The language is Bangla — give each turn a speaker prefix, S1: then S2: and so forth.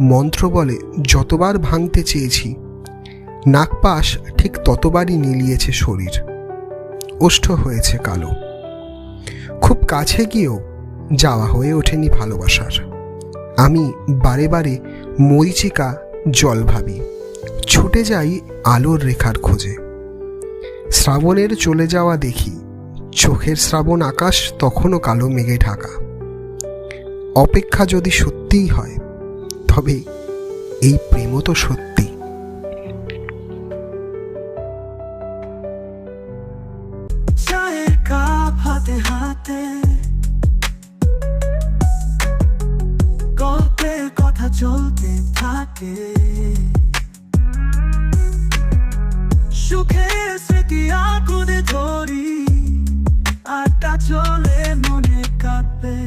S1: মন্ত্র বলে, যতবার ভাঙতে চেয়েছি নাকপাশ ঠিক ততবারই নিলিয়েছে শরীর। ওষ্ঠ হয়েছে কালো। খুব কাছে গিয়েও যাওয়া হয়ে ওঠেনি ভালোবাসার। আমি বারে বারে মরিচিকা জল ভাবি, ছুটে যাই আলোর রেখার খোঁজে। শ্রাবণের চলে যাওয়া দেখি, চোখের শ্রাবণ আকাশ তখনও কালো মেঘে ঢাকা। অপেক্ষা যদি সত্যিই হয় তবে এই প্রেমও তো সত্যি।
S2: হাতে হাতে। গল্পের কথা চলতে থাকে। সুখের স্মৃতি আগুনে ধরি আটা চলে মনে কাঁপে।